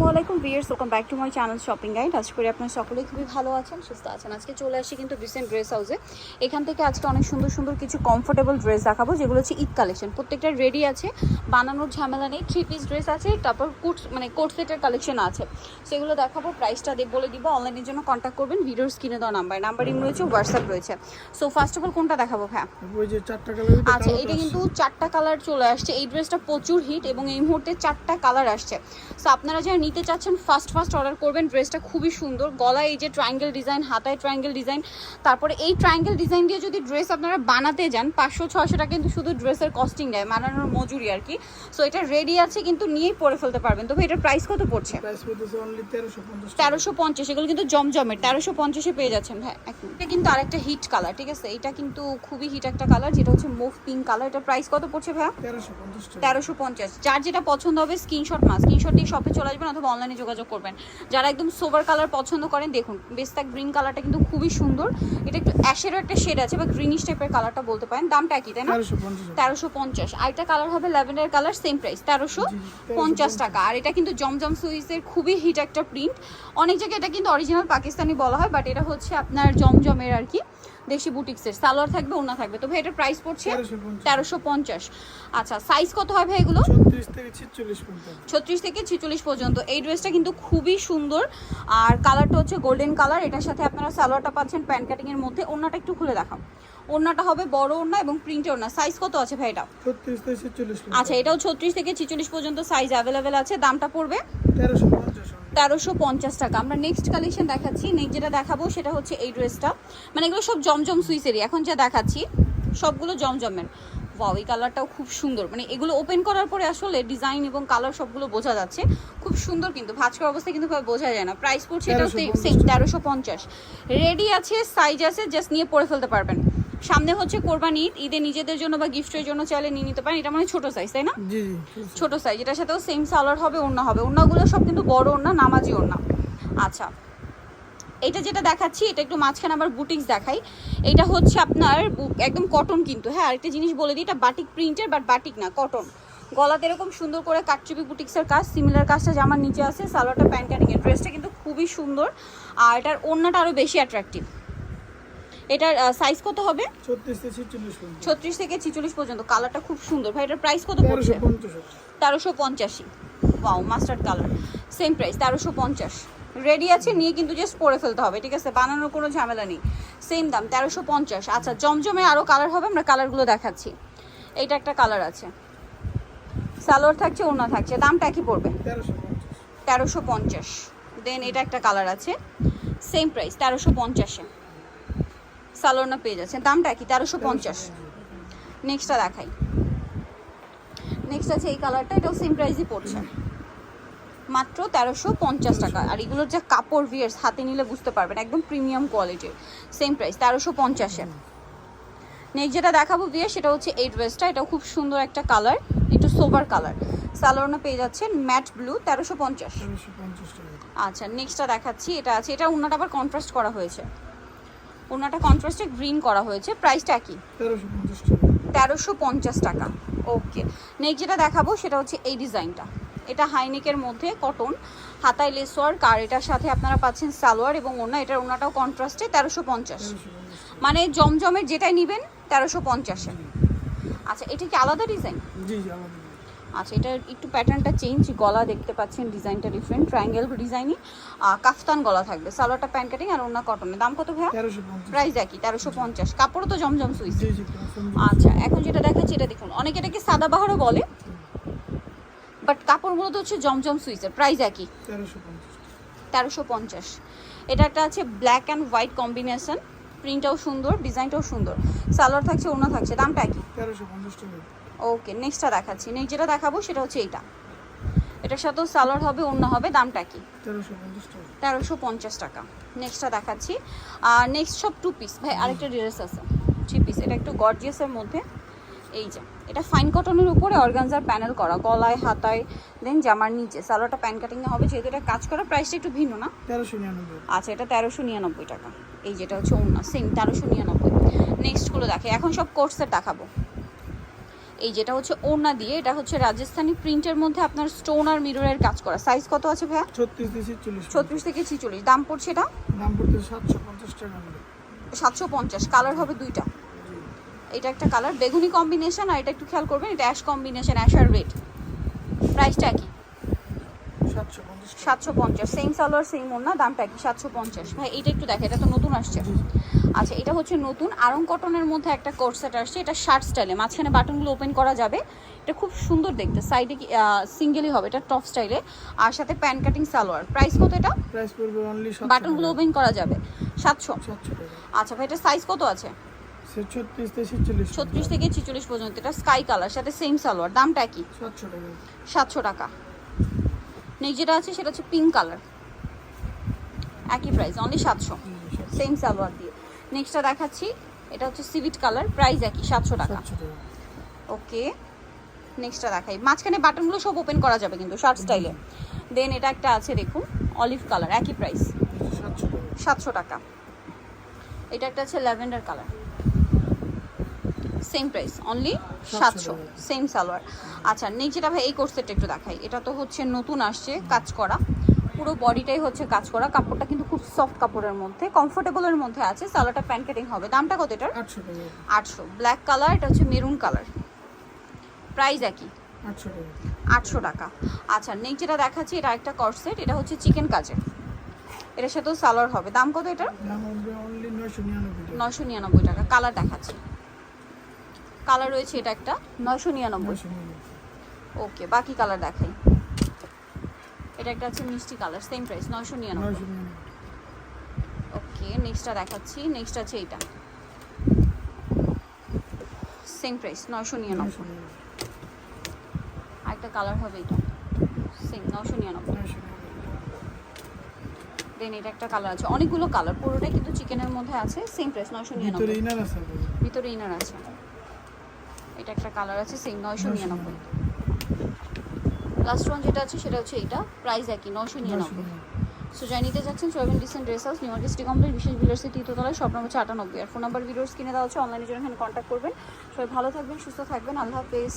আসসালামু আলাইকুম viewers welcome back to my channel shopping guide আশা করি আপনারা সকলেই খুবই ভালো আছেন সুস্থ আছেন। আজকে চলে আসি কিন্তু রিসেন্ট ড্রেস হাউসে এখান থেকে আজকে অনেক সুন্দর সুন্দর কিছু কমফোর্টেবল ড্রেস দেখাবো যেগুলো হচ্ছে ঈদ কালেকশন প্রত্যেকটা রেডি আছে বানানোর ঝামেলা নেই থ্রি পিস ড্রেস আছে তারপর কোট মানে কোট সেটের কালেকশন আছে। সেগুলো দেখাবো প্রাইসটা দিয়ে বলে দিব অনলাইনের জন্য কন্ট্যাক্ট করবেন ভিডিওর স্ক্রিনে দেওয়া নাম্বার নাম্বারিং রয়েছে হোয়াটসঅ্যাপ রয়েছে। সো ফার্স্ট অফ অল কোনটা দেখাবো হ্যাঁ আচ্ছা এটা কিন্তু চারটা কালার চলে আসছে। এই ড্রেসটা প্রচুর হিট এবং এই মুহূর্তে চারটা কালার আসছে। সো আপনারা যারা নিতে চাচ্ছেন ফার্স্ট ফার্স্ট অর্ডার করবেন। ড্রেসটা খুবই সুন্দর। গলায় এই যে ট্রায়াঙ্গেল ডিজাইন হাতায় ট্রায়াঙ্গেল ডিজাইন তারপরে এই ট্রায়াঙ্গেল ডিজাইন দিয়ে যদি ড্রেস আপনারা বানাতে যান পাঁচশো ছশো টাকা কিন্তু শুধু ড্রেসের কস্টিং দেয় বানানোর মজুরি আর কি। সো এটা রেডি আছে কিন্তু নিয়েই পরে ফেলতে পারবেন। তবে এটার প্রাইস কত পড়ছে? প্রাইস পড়তেছে অনলি 1350 তেরোশো পঞ্চাশ এগুলো কিন্তু জমজমের। তেরোশো পঞ্চাশে পেয়ে যাচ্ছেন হ্যাঁ এটা কিন্তু আরেকটা হিট কালার ঠিক আছে? এটা কিন্তু খুবই হিট একটা কালার যেটা হচ্ছে মুভ পিঙ্ক কালার এটা প্রাইস কত পড়ছে ভাইয়া? তেরোশো পঞ্চাশ যার যেটা পছন্দ হবে স্ক্রিনশট না স্ক্রিনশট দিয়ে শপে চলে আসবেন অথবা অনলাইনে যোগাযোগ করবেন? যারা একদম সোভার কালার পছন্দ করেন দেখুন বেস্তাক গ্রিন কালারটা কিন্তু খুবই সুন্দর। এটা একটু অ্যাশেরও একটা শেড আছে বা গ্রিনিশ টাইপের কালারটা বলতে পারেন। দামটা একই তাই না? তেরোশো পঞ্চাশ আরেকটা কালার হবে ল্যাভেন্ডার কালার সেম প্রাইস তেরোশো পঞ্চাশ টাকা। আর এটা কিন্তু জমজম সুইসের খুবই হিট একটা প্রিন্ট অনেক জায়গায় এটা কিন্তু অরিজিনাল পাকিস্তানি বলা হয় বাট এটা হচ্ছে আপনার জমজমের আর কি দেশি বুটিক্সের সালোয়ার থাকবে ওনা থাকবে। তো ভাই এটার প্রাইস পড়ছে 1350 তেরোশো পঞ্চাশ। আচ্ছা সাইজ কত হয় ভাই এগুলো? 36 থেকে 46 পর্যন্ত। ছত্রিশ থেকে ছেচল্লিশ পর্যন্ত। এই ড্রেসটা কিন্তু খুবই সুন্দর। আর কালারটা হচ্ছে গোল্ডেন কালার এটার সাথে আপনারা সালোয়ারটা পাচ্ছেন প্যান্ট কাটিংয়ের মধ্যে। ওড়নাটা একটু খুলে দেখাও। ওড়নাটা হবে বড় ওড়না এবং প্রিন্টের ওড়না। সাইজ কত আছে ভাই এটা? 36 থেকে 46 আচ্ছা এটাও ছত্রিশ থেকে ছেচল্লিশ পর্যন্ত সাইজ অ্যাভেলেবেল আছে। দামটা পড়বে? 1350 তেরোশো পঞ্চাশ টাকা। আমরা নেক্সট কালেকশন দেখাচ্ছি। নেক্সট যেটা দেখাবো সেটা হচ্ছে এই ড্রেসটা মানে এগুলো সব জমজম সুইসেরই। এখন যা দেখাচ্ছি, সবগুলো জমজমের। ওয়াও এই কালারটাও খুব সুন্দর। মানে এগুলো ওপেন করার পরে আসলে ডিজাইন এবং কালার সবগুলো বোঝা যাচ্ছে। খুব সুন্দর কিন্তু। ভাঁজ করা অবস্থায় কিন্তু বোঝা যায় না। প্রাইস পড়ছে 1350 সেম তেরোশো পঞ্চাশ। রেডি আছে সাইজ আছে জাস্ট নিয়ে পরে ফেলতে পারবেন। সামনে হচ্ছে কোরবানি ঈদ ঈদে নিজেদের জন্য বা গিফটের জন্য চাইলে নিয়ে নিতে পারেন। এটা মানে ছোট সাইজ তাই না? ছোট সাইজ এটার সাথেও সেম সালোয়ার হবে ওড়না হবে। ওড়নাগুলো সব কিন্তু বড় ওড়না নামাজি ওড়না। আচ্ছা এটা যেটা দেখাচ্ছি এটা একটু মাঝখানে আবার বুটিক্স দেখাই। এটা হচ্ছে আপনার একদম কটন কিন্তু হ্যাঁ আরেকটা জিনিস বলে দিই এটা বাটিক প্রিন্টের বাট বাটিক না কটন গলাতে এরকম সুন্দর করে কাটচুপি বুটিক্সের কাজ সিমিলার কাজটা জামার নিচে আছে সালোয়ারটা প্যান্ট কাটিং এর। ড্রেসটা কিন্তু খুবই সুন্দর আর এটার ওড়নাটা আরও বেশি অ্যাট্রাকটিভ এটার সাইজ কত হবে? 36 থেকে 46 পর্যন্ত। ছত্রিশ থেকে ছিচল্লিশ পর্যন্ত। কালারটা খুব সুন্দর। ভাই এটার প্রাইস কত পড়ছে? 1350 তেরোশো পঞ্চাশি wow mustard colour same price তেরোশো পঞ্চাশ। রেডি আছে নিয়ে কিন্তু জাস্ট পরে ফেলতে হবে ঠিক আছে? বানানোর কোনো ঝামেলা নেই। সেম দাম তেরোশো পঞ্চাশ। আচ্ছা জমজমে আরও কালার হবে আমরা কালারগুলো দেখাচ্ছি। এইটা একটা কালার আছে। সালোয়ার থাকছে ওড়না থাকছে। দামটা কি পড়বে? 1350 তেরোশো পঞ্চাশ। দেন এটা একটা কালার আছে। সেম প্রাইস তেরোশো পঞ্চাশে। সালোয়ার না পেয়ে যাচ্ছে দামটা কি? তেরোশো পঞ্চাশ। নেক্সটটা দেখাই। নেক্সট আছে এই কালারটা এটাও সেম প্রাইসই পড়ছে। মাত্র তেরোশো পঞ্চাশ টাকা। আর এগুলোর যে কাপড় ভিয়ার্স হাতে নিলে বুঝতে পারবেন একদম প্রিমিয়াম কোয়ালিটির সেম প্রাইস তেরোশো পঞ্চাশে। নেক্সট যেটা দেখাবো বিয়ে সেটা হচ্ছে এই ড্রেসটা এটাও খুব সুন্দর একটা কালার একটু সোবার কালার সালোয়ারনা পেয়ে যাচ্ছেন ম্যাট ব্লু তেরোশো পঞ্চাশ। আচ্ছা নেক্সটটা দেখাচ্ছি এটা আছে। এটা ওনাটা আবার কন্ট্রাস্ট করা হয়েছে। ওনাটা কন্ট্রাস্টে গ্রিন করা হয়েছে। প্রাইসটা কি? তেরোশো পঞ্চাশ টাকা। ওকে নেক্সট যেটা দেখাবো সেটা হচ্ছে এই ডিজাইনটা এটা হাইনেকের মধ্যে কটন হাতায় লেস ওয়ার্ক আর এটার সাথে আপনারা পাচ্ছেন সালোয়ার এবং ওনা এটার ওনাটাও কন্ট্রাস্টে তেরোশো পঞ্চাশ। মানে জমজমের যেটাই নেবেন তেরোশো পঞ্চাশে। আচ্ছা এটা কি আলাদা ডিজাইন জি আলাদা। আচ্ছা এটা একটু প্যাটার্নটা চেঞ্জ গলা দেখতে পাচ্ছেন ডিজাইনটা ডিফারেন্ট ট্রায়াঙ্গেল ডিজাইনই কাফতান গলা থাকবে। সালোয়ারটা প্যান্ট কাটিং আর ওনা কটনের দাম কত ভাইয়া? 1350 প্রাইস একই তেরোশো পঞ্চাশ। কাপড়ও তো জমজম সুইস। আচ্ছা এখন যেটা দেখাচ্ছি এটা দেখুন। অনেকে এটাকে সাদা বাহারও বলে বাট কাপড়গুলো তো হচ্ছে জমজম সুইসের প্রাইস একই। 1350 তেরোশো পঞ্চাশ। এটা একটা আছে ব্ল্যাক অ্যান্ড হোয়াইট কম্বিনেশন প্রিন্টটাও সুন্দর ডিজাইনটাও সুন্দর। সালোয়ার থাকছে ওনা থাকছে দামটা একই। 1350 টাকা। ওকে নেক্সটটা দেখাচ্ছি। নেক্সট যেটা দেখাবো সেটা হচ্ছে এইটা। এটার সাথেও সালোয়ার হবে অন্য হবে দামটা কি? 1350 টাকা তেরোশো পঞ্চাশ টাকা। নেক্সটটা দেখাচ্ছি। আর নেক্সট সব টু পিস ভাই আরেকটা ড্রেস আছে। থ্রি পিস এটা একটু গর্জিয়াসের মধ্যে। এই যে এটা ফাইন কটনের উপরে অর্গানজার প্যানেল করা। গলায় হাতায় দেন জামার নিচে। সালোয়ারটা প্যান কাটিং হবে যেহেতু এটা কাজ করা প্রাইসটা একটু ভিন্ন না? 1399 আচ্ছা এটা তেরোশো নিরানব্বই টাকা। এই যেটা হচ্ছে অন্য সেম তেরোশো নিরানব্বই। নেক্সটগুলো দেখে। এখন সব কোর্সের দেখাবো। এই যেটা হচ্ছে ওড়না দিয়ে এটা হচ্ছে রাজস্থানি প্রিন্টের মধ্যে আপনার স্টোন আর মিররের কাজ করা। সাইজ কত আছে ভাইয়া? ছত্রিশ থেকে ছিচল্লিশ। দাম পড়ছে এটা? দাম পড়তে সাতশো পঞ্চাশ টাকা সাতশো পঞ্চাশ। কালার হবে দুইটা। এটা একটা কালার বেগুনি কম্বিনেশন আর এটা একটু খেয়াল করবেন এটা অ্যাশ কম্বিনেশন অ্যাশ আর রেড প্রাইসটা কি সাতশো পঞ্চাশ সেম সালোয়ার সেম ওড়না দামটা কি সাতশো পঞ্চাশ। ভাই এটা একটু দেখে এটা তো নতুন আসছে। আচ্ছা এটা হচ্ছে নতুন আরং কটনের মধ্যে একটা কোর্সেট আসছে। এটা শার্ট স্টাইলে মাঝখানে বাটনগুলো ওপেন করা যাবে। এটা খুব সুন্দর দেখতে। সাইডে সিঙ্গেলই হবে। এটা টপ স্টাইলে আর সাথে প্যান কাটিং সালোয়ার। প্রাইস কত এটা? প্রাইস পড়বে অনলি বাটনগুলো ওপেন করা যাবে। সাতশো। আচ্ছা ভাই এটা সাইজ কত আছে? ছত্রিশ থেকে ছিচল্লিশ পর্যন্ত। এটা স্কাই কালার সাথে সেম সালোয়ার। দামটা কি? সাতশো টাকা। নেক্সট যেটা আছে সেটা হচ্ছে পিঙ্ক কালার একই প্রাইস অনলি সাতশো- সেম সালোয়ার দিয়ে। নেক্সটটা দেখাচ্ছি। এটা হচ্ছে সিভিট কালার প্রাইস একই সাতশো টাকা। ওকে নেক্সটটা দেখাই। মাঝখানে বাটনগুলো সব ওপেন করা যাবে কিন্তু শার্ট স্টাইলে দেন এটা একটা আছে দেখুন অলিভ কালার একই প্রাইস সাতশো টাকা। এটা একটা আছে lavender colour same price only সাতশো। সেম সালোয়ার। আচ্ছা নেক্সট যেটা ভাই এই কোর্সেটটা একটু দেখাই। এটা তো হচ্ছে নতুন আসছে কাজ করা। পুরো বডিটাই হচ্ছে কাজ করা। কাপড়টা কিন্তু খুব সফট কাপড়ের মধ্যে কমফোর্টেবলের মধ্যে আছে। সালোয়ারটা প্যান কাটিং হবে। দামটা কত এটার? আটশো ব্ল্যাক কালার এটা হচ্ছে মেরুন কালার প্রাইস একই। আটশো টাকা। আচ্ছা নেক্সট যেটা দেখাচ্ছি এটা একটা কর্সেট এটা হচ্ছে চিকেন কাজের। এটার সাথেও সালোয়ার হবে। দাম কত এটার? নয়শো নিরানব্বই টাকা। কালার দেখাচ্ছি। কালার রয়েছে এটা একটা। নয়শো নিরানব্বই। ওকে বাকি কালার দেখাই। এটা একটা আছে মিষ্টি কালার সেম প্রাইস নয়শো নিরানব্বই। ওকে নেক্সটটা দেখাচ্ছি নেক্সট আছে এইটা। সেম প্রাইস নয়শো নিরানব্বই। আরেকটা কালার হবে এটা সেম নয়শো নিরানব্বই। দেন এটা একটা কালার আছে অনেকগুলো কালার পুরোটাই কিন্তু চিকেনের মধ্যে আছে সেম প্রাইস নয়শো ভিতরে নিরানব্বই ইনার আছে। ভিতরে ইনার আছে। এটা একটা কালার আছে সেম নয়শো নিরানব্বই। লাস্ট ওয়ান যেটা আছে সেটা হচ্ছে এইটা প্রাইস একই নয়শো নিরানব্বই। সো যাই নিতে যাচ্ছেন soybean decent dress house new market complete complex বিশেষ বিলার্সের তৃতীয়তলায় সব নম্বর হচ্ছে আটানব্বই। আর ফোন নাম্বার ভিডিওস কিনে দেওয়া হচ্ছে অনলাইনে জন্য এখানে কন্ট্যাক্ট করবেন। সবাই ভালো থাকবেন সুস্থ থাকবেন আল্লাহ হাফেজ।